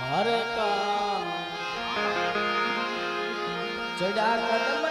હર કા. ચડા કદમ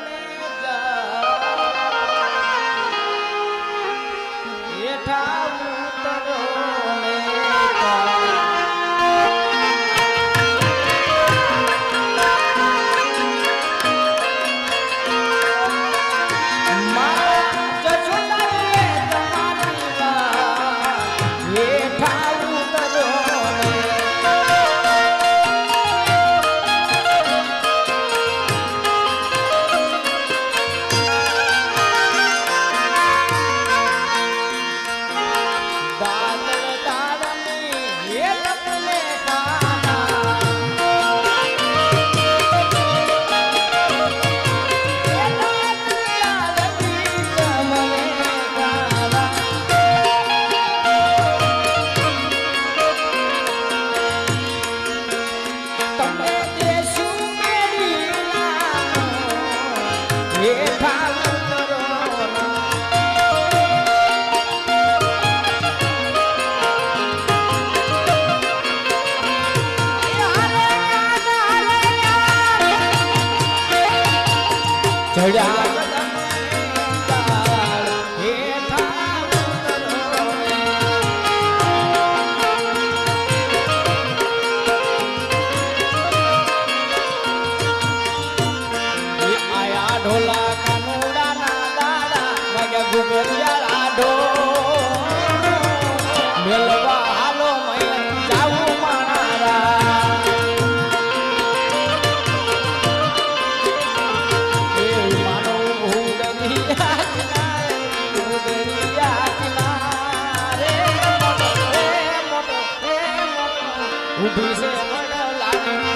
ઢોલા કાનુડા ના દાડા મગે ગુગરિયા આડો મેલવા હાલો મય જાવું માણારા. એ માનો ઉડરિયા કિનારે ઉડરિયા કિનારે મોટો રે મોટો ઊભી છે વડલાની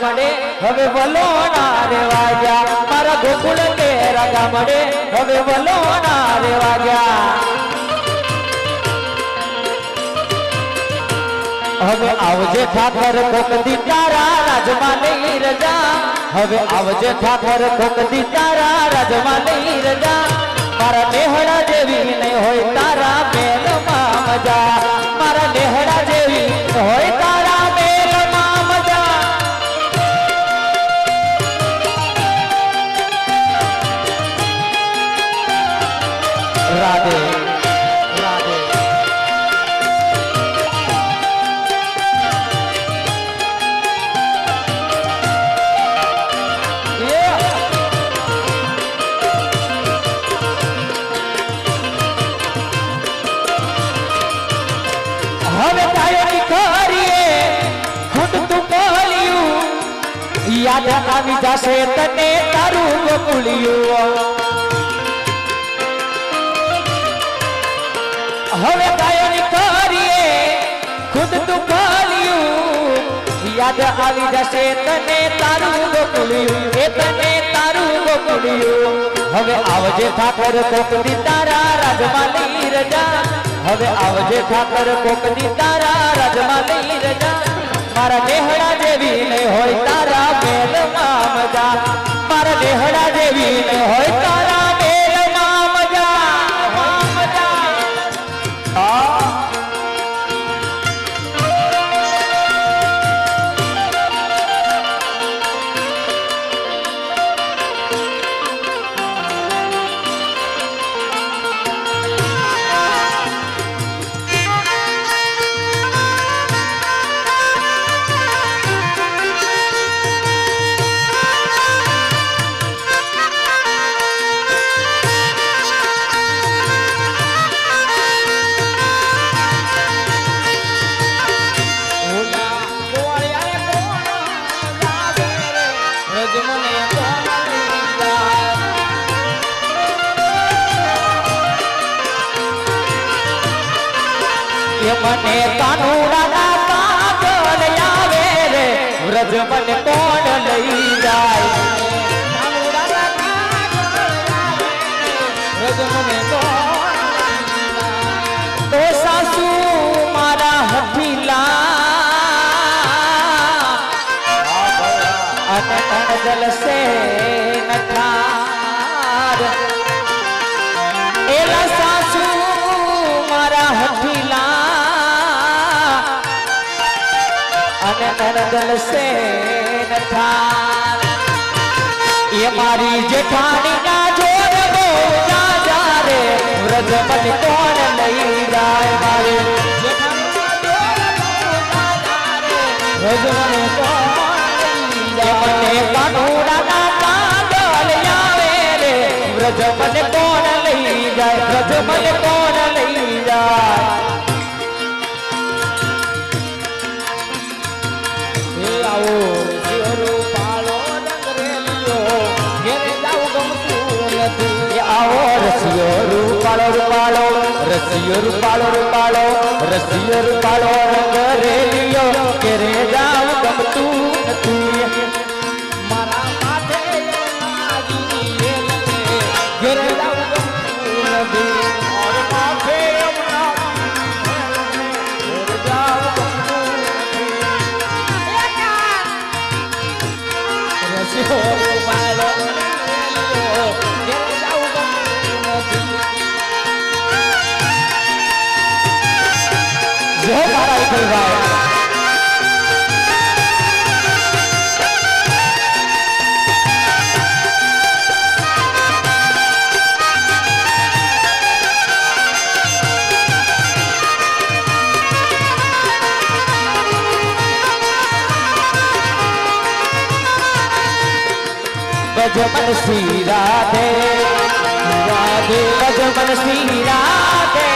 રાગા મળે હવે વલોણા રે વાગ્યા. મારા ગોકુળ કે રાગા મળે હવે વલોણા રે હવે આવજે ઠાકર કોક દી તારા રાજમાં નહીં રજા. હવે આવજે ઠાકર કોક દી તારા રાજમાં આવી જશે તને તારું ગોકુળિયું હવે ગાયન કરીએ ખુદ તું કહ્યું યાદ આવી જશે તને તારું ગોકુળિયું એ તને તારું ગોકુળિયું હવે આવજે ઠાકર કોકની તારા રાજમાં લઈ રજા. હવે આવજે ઠાકર કોકની તારા રાજમાં લઈ રજા. મારા દેહડા જેવી નહીં હોય મને કાનુડા ના કાગળ આવે રે વ્રજ મન કોણ લઈ जल से एला सासू मारा हठीला अन जल से ये मारी जेठानी ना जो વ્રજ મને કોણ લઈ જાય? વ્રજ મને કોણ લઈ જાય? હે આવો શિવરો પાળો રંગરેલિયો ઘેરે જાવ ગમતું નથી. આવો રસિયો રૂપાળો રૂપાળો રસિયો રૂપાળો રૂપાળો રસિયો રૂપાળો રંગ કે જાવ ગમતું નથી. मधुमन श्री राधे। राधे मधुमन श्री राधे।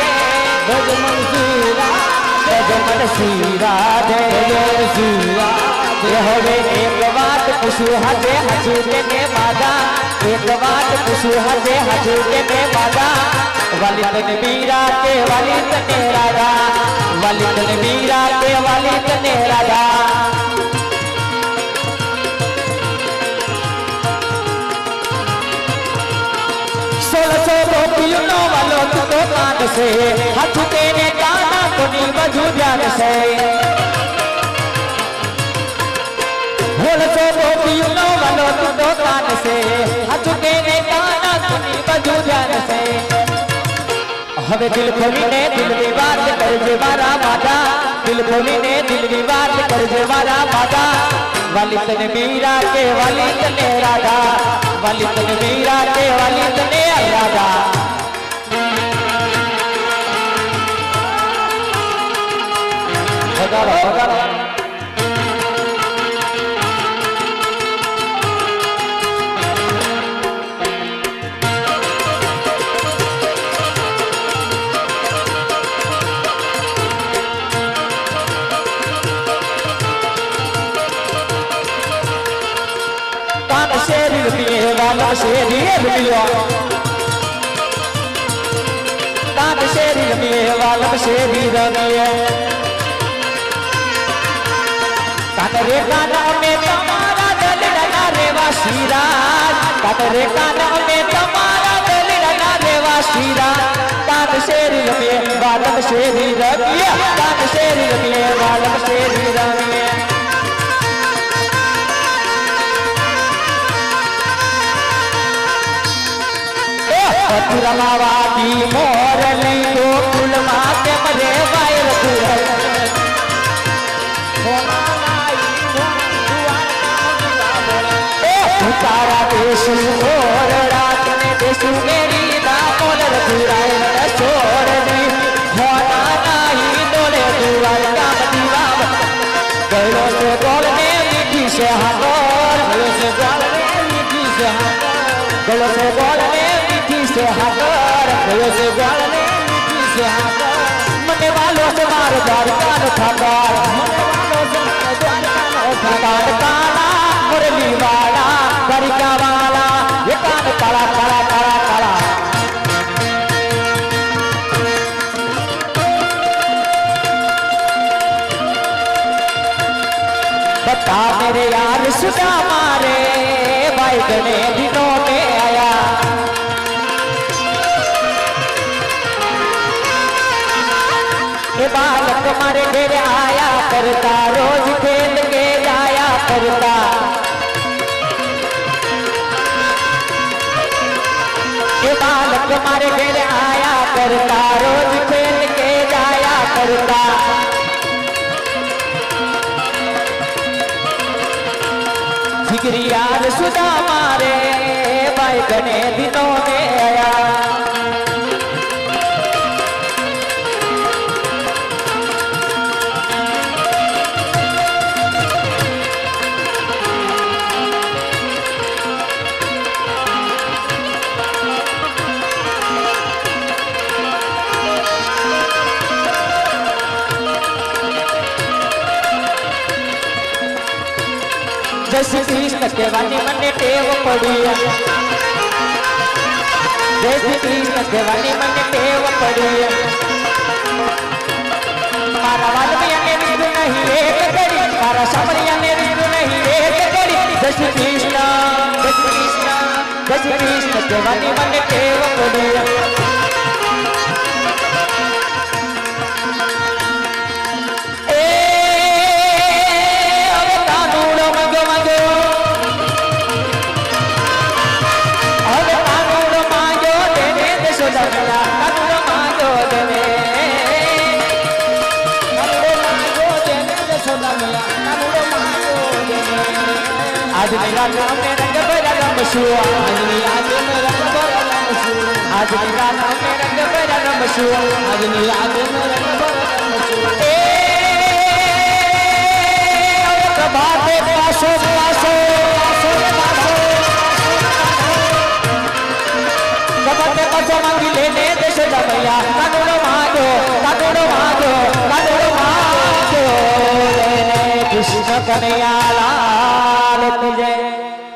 मधुमन श्री राधे। मधुमन श्री राधे। श्री राधे। हवे एक बात खुशी हजे हजूरे में मादा एक बात खुशी हजे हजूरे में मादा वाली तन मीरा के वाली तने राधा वाली तन मीरा के वाली तने राधा से। हाथ तेरे काना नहीं बजू ध्यान से। तो दो कान से। हाथ तेरे बजू ध्यान से। हवे दिल खोली ने दिल विवाद कर जे मारा दिल खोली ने दिल विवाद कर जे मारा वाली तने मीरा के वाली तने राजा। वाली तने मीरा के वाली तने राजा। પગારો પગારો શેરી રૂપિયે વાલા શેરી રૂપિયો તાત શેરી રૂપિયે વાલા શેરી રૂપિયે રે કાના અમે તમારા દલડા રેવા શિરાજ કાન રે કાન અમે તમારા દલડા રેવા શિરાજ કાન શેરી રમીએ વાલા શેરી રમીએ કાન શેરી રમીએ વાલા શેરી રમીએ રમાવાતી મોરલી गलो से बोल ने से हाकर, गलो से बोल ने से हाकर। मने वालों से मार दार कान थाकर मने वालों से मार दार कान थाकर काना, मुरली वाला करिका वाला, ये कान कला कला कला कला। बता मेरे यार सुधा मारे बाइक ने दिनों मारे घर आया करता, रोज खेल के जाया करता। बालक मारे घर आया करता, रोज खेल के जाया करता। यार सुधा मारे, भाई घने दिनों में आया। कृष्ण वाणी मने टेव पड़ी जैसे कृष्ण के वाणी मने टेव पड़ी मारा वाल्मिया ने विष्णु नहीं, एक करी मारा सामरिया ने विष्णु नहीं, एक करी कृष्ण जैसे कृष्ण कृष्ण के वाणी मने नाम में कन्हैया लाल